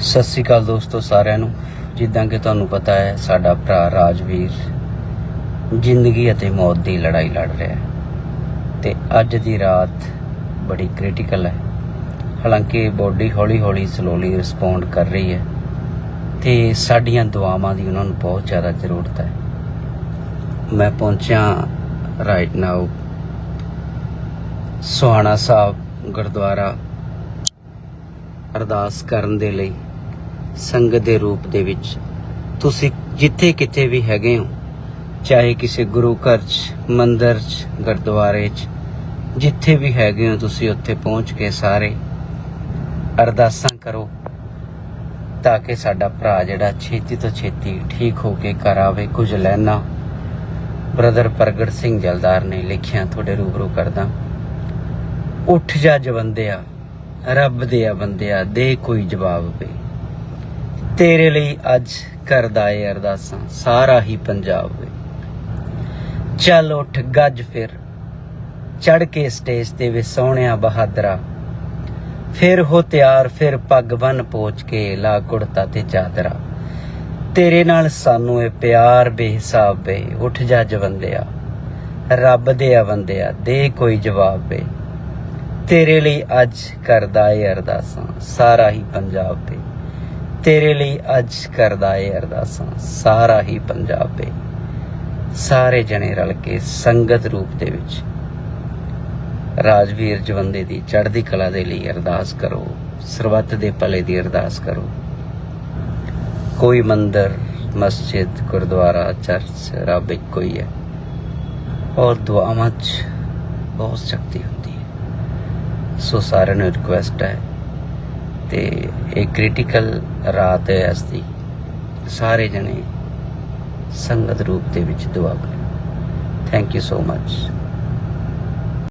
ਸਤਿ ਸ੍ਰੀ ਅਕਾਲ ਦੋਸਤੋ ਸਾਰਿਆਂ ਨੂੰ। ਜਿੱਦਾਂ ਕਿ ਤੁਹਾਨੂੰ ਪਤਾ ਹੈ, ਸਾਡਾ ਭਰਾ ਰਾਜਵੀਰ ਜ਼ਿੰਦਗੀ ਅਤੇ ਮੌਤ ਦੀ ਲੜਾਈ ਲੜ ਰਿਹਾ ਹੈ। ਤੇ ਅੱਜ ਦੀ ਰਾਤ ਬੜੀ ਕ੍ਰਿਟੀਕਲ ਹੈ। ਹਾਲਾਂਕਿ ਬੋਡੀ ਹੌਲੀ ਹੌਲੀ ਸਲੋਲੀ ਰਿਸਪੌਂਡ ਕਰ ਰਹੀ ਹੈ। ਤੇ ਸਾਡੀਆਂ ਦੁਆਵਾਂ ਦੀ ਉਹਨਾਂ ਨੂੰ ਬਹੁਤ ਜ਼ਿਆਦਾ ਜ਼ਰੂਰਤ ਹੈ। ਮੈਂ ਪਹੁੰਚਿਆ ਰਾਈਟ ਨਾਓ ਸੁਹਾਣਾ ਸਾਹਿਬ ਗੁਰਦੁਆਰਾ ਅਰਦਾਸ ਕਰਨ ਦੇ ਲਈ। ਸੰਗਤ ਦੇ ਰੂਪ ਦੇ ਵਿੱਚ। ਤੁਸੀਂ ਜਿੱਥੇ ਕਿਤੇ ਵੀ ਹੈਗੇ ਹੋ, ਚਾਹੇ ਕਿਸੇ ਗੁਰੂ ਘਰ 'ਚ, ਮੰਦਿਰ 'ਚ, ਗੁਰਦੁਆਰੇ 'ਚ, ਜਿੱਥੇ ਵੀ ਹੈਗੇ ਹੋ, ਤੁਸੀਂ ਉੱਥੇ ਪਹੁੰਚ ਕੇ ਸਾਰੇ ਅਰਦਾਸਾਂ ਕਰੋ ਤਾਂ ਕਿ ਸਾਡਾ ਭਰਾ ਜਿਹੜਾ ਛੇਤੀ ਤੋਂ ਛੇਤੀ ਠੀਕ ਹੋ ਕੇ ਘਰ ਆਵੇ। ਕੁਝ ਲੈਣਾ ਬ੍ਰਦਰ ਪ੍ਰਗਟ ਸਿੰਘ ਜਲਦਾਰ ਨੇ ਲਿਖਿਆ, ਤੁਹਾਡੇ ਰੂਬਰੂ ਕਰਦਾ। ਉੱਠ ਜਾ ਜਵੰਦਿਆ, ਰੱਬ ਦੇ ਆ ਬੰਦਿਆ, ਦੇ ਕੋਈ ਜਵਾਬ ਵੇ। ਤੇਰੇ ਲਈ ਅੱਜ ਕਰਦਾ ਏ ਅਰਦਾਸਾਂ, ਸਾਰਾ ਹੀ ਪੰਜਾਬ ਵੇ। ਚੱਲ ਉੱਠ, ਗੱਜ ਫਿਰ। ਚੜ ਕੇ ਸਟੇਜ ਤੇ ਵੇ ਸੋਹਣਿਆ ਬਹਾਦਰਾ। ਫਿਰ ਹੋ ਤਿਆਰ, ਫਿਰ ਪੱਗ ਬੰਨ ਪੋਚ ਕੇ ਲਾ ਕੁੜਤਾ ਤੇ ਚਾਦਰਾ। ਤੇਰੇ ਨਾਲ ਸਾਨੂੰ ਇਹ ਪਿਆਰ ਬੇਹਿਸਾਬ ਵੇ। ਉੱਠ ਜਾ ਜਵੰਦਿਆ। ਰੱਬ ਦੇ ਆ ਬੰਦਿਆ ਦੇ ਕੋਈ ਜਵਾਬ ਵੇ। ਤੇਰੇ ਲਈ ਅੱਜ ਕਰਦਾ ਏ ਅਰਦਾਸਾਂ, ਸਾਰਾ ਹੀ ਪੰਜਾਬ ਵੇ। ਤੇਰੇ ਲਈ ਅੱਜ ਕਰਦਾ ਏ ਅਰਦਾਸਾਂ। ਸਾਰਾ ਹੀ ਪੰਜਾਬ ਵੇ ਸਾਰੇ ਜਣੇ ਰਲ ਕੇ ਸੰਗਤ ਰੂਪ ਦੇ ਵਿੱਚ ਰਾਜਵੀਰ ਜਵੰਦੇ ਦੀ ਚੜ੍ਹਦੀ ਕਲਾ ਦੇ ਲਈ ਅਰਦਾਸ ਕਰੋ, ਸਰਬੱਤ ਦੇ ਭਲੇ ਦੀ ਅਰਦਾਸ ਕਰੋ। ਕੋਈ ਮੰਦਰ, ਮਸਜਿਦ, ਗੁਰਦੁਆਰਾ, ਚਰਚ, ਰੱਬ ਇੱਕੋ ਹੀ ਹੈ। ਔਰ ਦੁਆਵਾਂ 'ਚ ਬਹੁਤ ਸ਼ਕਤੀ ਹੁੰਦੀ ਹੈ। ਸੋ ਸਾਰਿਆਂ ਨੂੰ ਰਿਕੁਐਸਟ ਹੈ ਤੇ ਇਹ ਕ੍ਰਿਟੀਕਲ ਰਾਤ ਹੈ ਇਸ ਦੀ। ਸਾਰੇ ਜਣੇ ਸੰਗਤ ਰੂਪ ਦੇ ਵਿੱਚ ਦੁਆ ਕਰੋ। Thank you so much